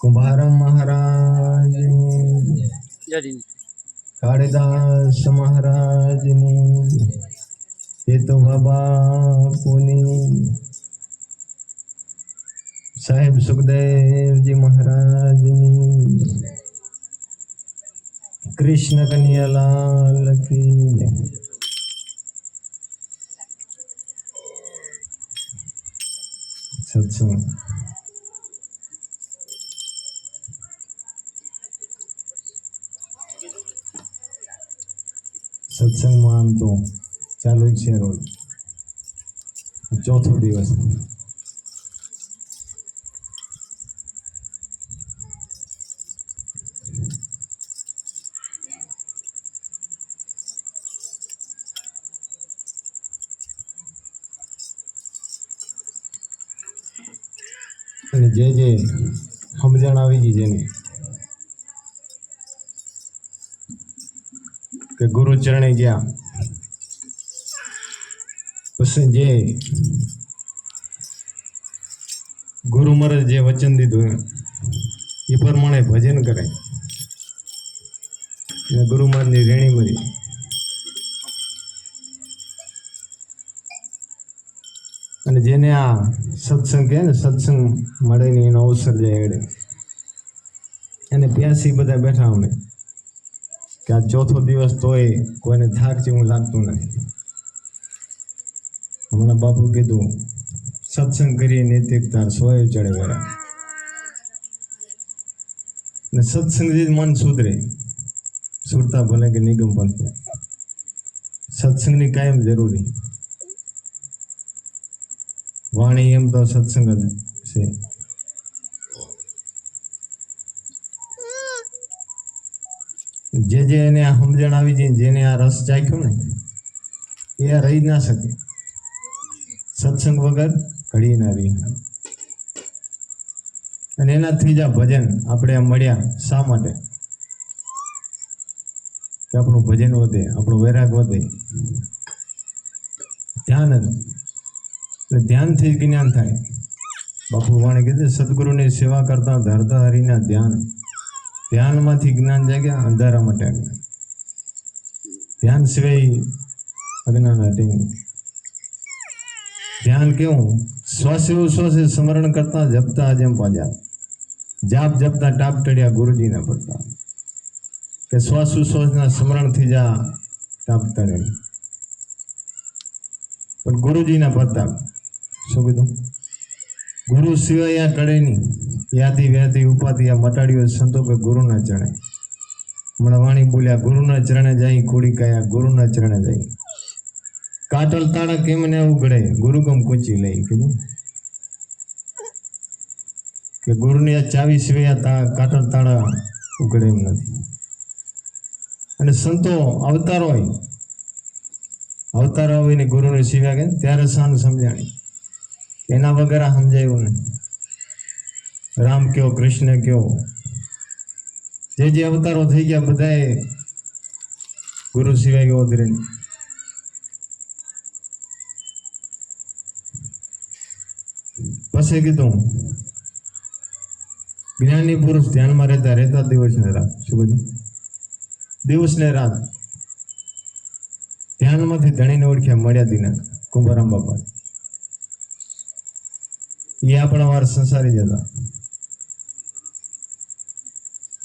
કુંભારમ મહારાજની કાળિદાસ મહારાજની હેતુ બાપુની સાહેબ સુખદેવજી મહારાજની કૃષ્ણ કન્યાલાલ કી. સત્સંગ સત્સંગમાં આમ તો ચાલુ જ છે રોજ. ચોથો દિવસ. અને જે જે સમજણ આવી ગઈ જેને. કે ગુરુ ચરણે ગયા. પછી જે ગુરુ મહારાજ જે વચન દીધું એ પ્રમાણે ભજન કરે. અને ગુરુ મહારાજની રેણી મળી. અને જેને આ સત્સંગ કહે ને, સત્સંગ મળે ને એનો અવસર જાય એને પ્યાસી બધા બેઠા અમે. કે આ ચોથો દિવસ તોય કોઈને થાક જેવું લાગતું નથી. હમણાં બાપુ કીધું, સત્સંગ કરીએ નૈતિક તાર સોય ચડે વાળા ને સત્સંગથી મન સુધરે. સુરતા ભલે કે નિગમ પંથ સત્સંગની કાયમ જરૂરી. વાણી એમ તો સત્સંગ જ છે. જે જે એને આ સમજણ આવી જાય જેને આ રસ ચાખ્યો ને, એ આ રહી ના શકે. સત્સંગ વગર ઘડી ના રહી. અને એનાથી જ ભજન આપણે મળ્યા શા માટે? કે આપણું ભજન વધે, આપણો વૈરાગ વધે. ધ્યાન જ. એટલે ધ્યાનથી જ્ઞાન થાય. બાપુ વાણી કીધું, સદગુરુની સેવા કરતા ધરતા હરિના ધ્યાન. ધ્યાનમાંથી જ્ઞાન જાગ્યા અંધારા માટે આજ્ઞા ધ્યાન સિવાય અજ્ઞાન હટે ધ્યાન કેવું? શ્વાસે શ્વાસે સ્મરણ કરતા જપતા જેમ પાજા જાપ જપતા ટાપ ટળ્યા ગુરુજીના પડતા કે શ્વાસોશ્વાસના સ્મરણથી જા ટાપ ટળે પણ ગુરુજીના પ્રતાપ શું કીધું? ગુરુ સિવાય આ ટળે નહીં. યાદી વ્યાધિ ઉપાધિ આ મટાડ્યો સંતો કે ગુરુના ચરણે. હમણાં વાણી બોલ્યા, ગુરુના ચરણે જાય કુડી કયા, ગુરુના ચરણે જાય. કાટલ તાળા કેમ ને ઉઘડે? ગુરુગમ કૂંચી લઈ કીધું. કે ગુરુની આ ચાવી સિવાય કાટલ તાળા ઉઘડે એમ નથી. અને સંતો અવતાર હોય અવતાર હોય ને ગુરુની સિવાય કે ત્યારે શાન સમજાણી. એના વગર સમજાયું નહીં. રામ કયો, કૃષ્ણ કયો? જે જે અવતારો થઈ ગયા બધાએ ગુરુ સિવાય ગયો ધીરે પછી કીધું, જ્ઞાની પુરુષ ધ્યાનમાં રહેતા રહેતા દિવસ ને રાત, શું કીધું? દિવસ ને રાત. ધ્યાનમાંથી ધણીને ઓળખ્યા મળ્યા દિના, કુંભારામ બાપા એ આપણા વાર સંસારી જ હતા.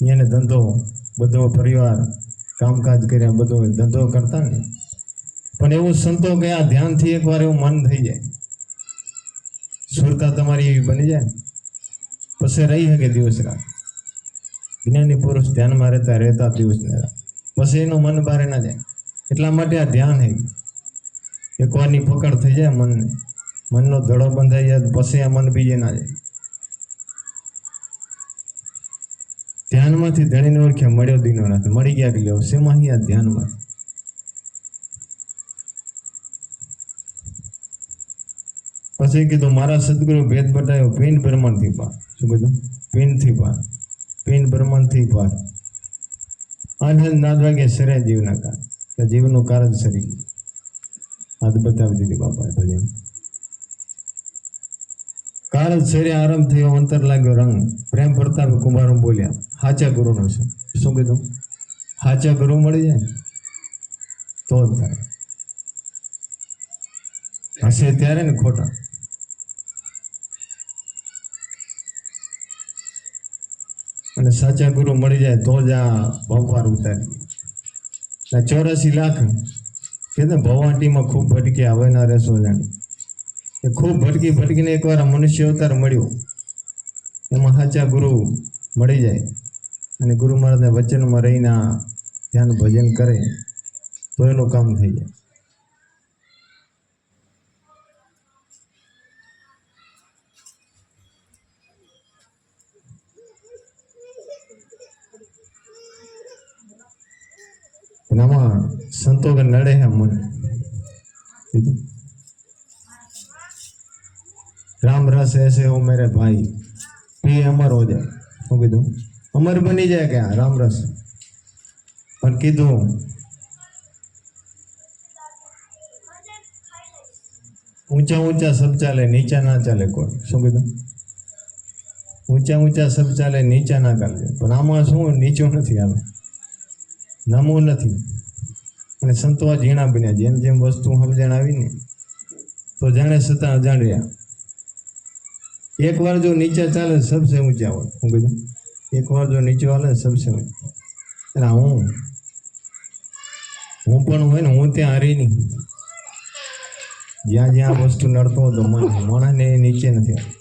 એને ધંધો બધો પરિવાર, કામકાજ કર્યા, બધો ધંધો કરતા ને. પણ એવું સંતો ગયા ધ્યાનથી એકવાર એવું મન થઈ જાય. સુરતા તમારી એવી બની જાય. પછી રહી શકે દિવસ રાત. જ્ઞાની પુરુષ ધ્યાનમાં રહેતા રહેતા દિવસ ને પછી એનું મન બારે ના જાય. એટલા માટે આ ધ્યાન હે. એકવારની પકડ થઈ જાય મનને. મનનો ધડો બંધાઈ જાય, પછી આ મન બીજે ના જાય. ધ્યાનમાંથી ધણીને ઓળખ્યા, મળ્યો દીનો નથી મળી ગયા ગયો શેમાં અહીંયા ધ્યાનમાં? પછી કીધું, મારા સદગુરુ ભેદ બતાવ્યો પિંડ બ્રહ્માંડથી પાર. શું કીધું? પિંડથી પાર. પિંડ બ્રહ્માંડથી પાર. આનંદ નાદ વાગે સરે જીવના કાર કે જીવનું કારણ સરી હાથ બતાવી દીધી બાપાએ ભજન. કાળ જ શરીર આરંભ થયો, અંતર લાગ્યો, રંગ. પ્રેમ પ્રતાપે કુંભારો બોલ્યા, હાચા ગુરુનો છે. શું કીધું? હાચા ગુરુ મળી જાય તો જ થાય. હશે ત્યારે ને ખોટા. અને સાચા ગુરુ મળી જાય તો જ આ ભવપાર ઉતારી ચોરાસી લાખ કે ભવાટીમાં ખૂબ ભટક્યા, હવે ના રહેશો જાણે. એ ખૂબ ભટકી ભટકીને એકવાર મનુષ્ય અવતાર મળ્યો. એમાં સાચા ગુરુ મળી જાય. અને ગુરુ મહારાજના વચનમાં રહીને ધ્યાન ભજન કરે, તો એનું કામ થઈ જાય. આમાં સંતો કે નડે હે મન? बस ऐसे हो मेरे भाई। पी अमर हो जाए। वो भी दो। अमर बनी जाए क्या? राम रस। पर कि दो? ऊँचा ऊँचा सब चले, नीचा ना चाले कोई। सुखी दो ऊँचा ऊँचा सब चले, नीचा ना कर ले पर आम शू नीचो नहीं आम नमो नहीं सतो आ जीणा जेम जेम वस्तु समझ आई ने तो जाने सता अजाणिया એક વાર જો નીચે ચાલે તો સબસે ઊંચા હોય. હું કીધું એક વાર જો નીચે હાલે તો સબસે ઊંચા અને હું હું પણ હોય ને, હું ત્યાં હારી નહીં. જ્યાં જ્યાં આ વસ્તુ નડતો હતો મન માણસને એ નીચે નથી આવતું.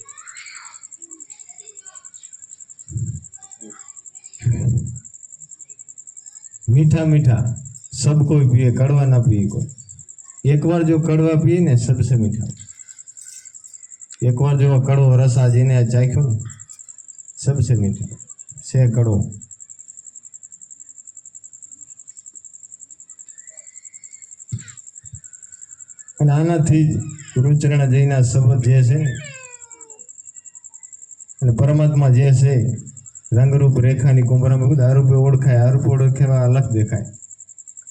મીઠા મીઠા, સબ કોઈ પીએ, કડવા ના પીએ કોઈ. એકવાર જો કડવા પીએ ને, સબસે એકવાર જો કડવો રસ જેને ચાખ્યો ને સબસે મીઠો છે કડવો. અને આનાથી જ ગુરુચરણ જઈના શબ્દ જે છે ને, અને પરમાત્મા જે છે, રંગરૂપ રેખાની કુંભરામાં બધું રૂપે ઓળખાય આ રૂપે ઓળખાવા અલગ દેખાય.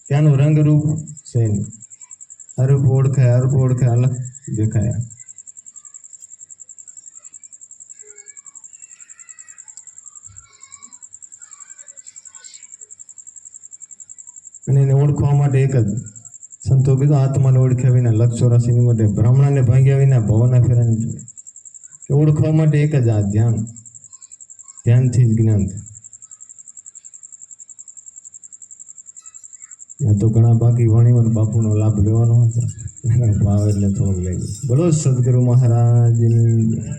ત્યાંનું રંગરૂપ છે નહીં આ રૂપે ઓળખાય આ રૂપે ઓળખાય, અલગ દેખાય. અને એને ઓળખવા માટે એક જ સંતો કીધું આત્માને ઓળખ્યા વિના લક્ષ ચોરાસીની માટે બ્રાહ્મણાને ભાંગ્યા વિના, ભવના ફેરાની ઓળખવા માટે એક જ આ ધ્યાન. ધ્યાનથી જ જ્ઞાન તો ઘણા બાકી વાણીવર બાપુનો લાભ લેવાનો હતો ભાવ એટલે થોડોક લઈ બોલો, સદગુરુ મહારાજની.